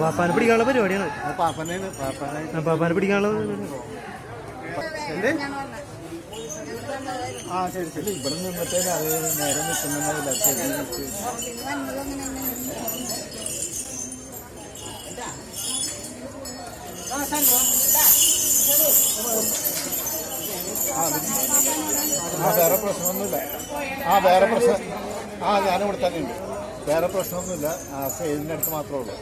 പാപ്പാനെ പിടിക്കാനുള്ള പരിപാടിയാണ്? പാപ്പാനെ പിടിക്കാനുള്ള ആ ശരി ശരി. ഇവിടെ നിന്നിട്ടേ അത് നേരെ നിൽക്കുന്നുണ്ടാവില്ല. ആ വേറെ പ്രശ്നമൊന്നുമില്ല. ആ വേറെ പ്രശ്നം. ആ ഞാനും ഇവിടെ തന്നെ വേറെ പ്രശ്നമൊന്നുമില്ല. സ്റ്റേജിന്റെ അടുത്ത് മാത്രമേ ഉള്ളൂ.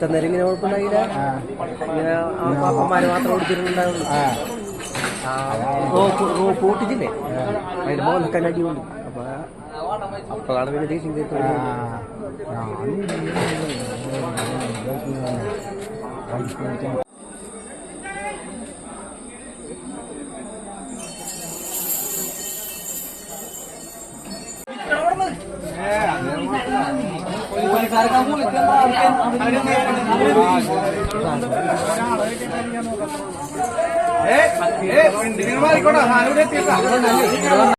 ഇന്നേരം ഇങ്ങനെ കുഴപ്പമുണ്ടായില്ല ഇങ്ങനെ പാപ്പന്മാര് മാത്രം ഓടിച്ചിട്ടുണ്ടാവുള്ളൂ ആ പൂട്ടിച്ചില്ലേ അതിന് മോനൊക്കെ അടിയുണ്ട് അപ്പൊ അപ്പോഴാണ് പിന്നെ ఏ ఏ నిర్మాలి కూడా హానుడే తీరా